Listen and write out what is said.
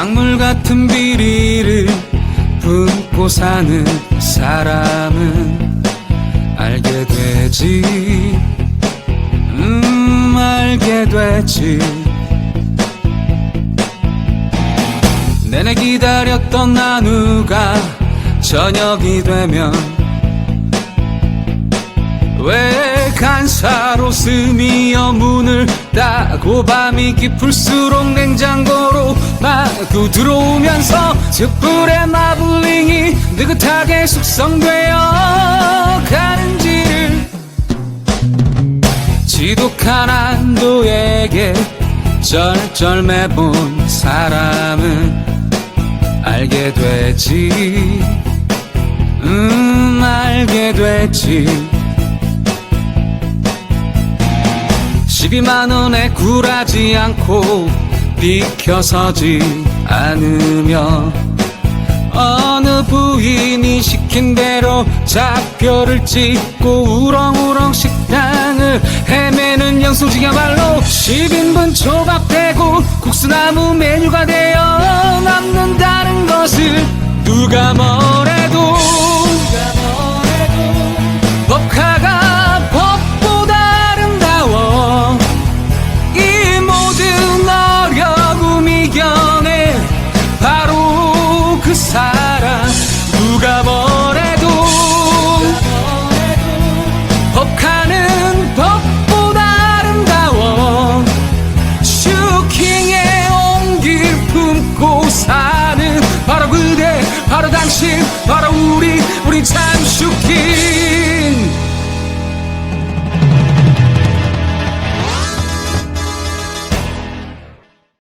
같은 비리를 품고 사는 사람은 알게 되지. 음 알게 되지. 내내 기다렸던 나누가 저녁이 되면 왜 간사로 스미어 문을 닫고 밤이 깊을수록 냉장고로 마구 들어오면서 숯불의 마블링이 느긋하게 숙성되어 가는지를 지독한 안도에게 쩔쩔매본 사람은 알게 되지. 음 알게 되지 12만 원에 굴하지 않고 비켜서지 않으며 어느 부인이 시킨 대로 작별을 찍고 우렁우렁 식당을 헤매는 영소지야말로 10인분 초밥 대고 국수나무 메뉴가 되어 우리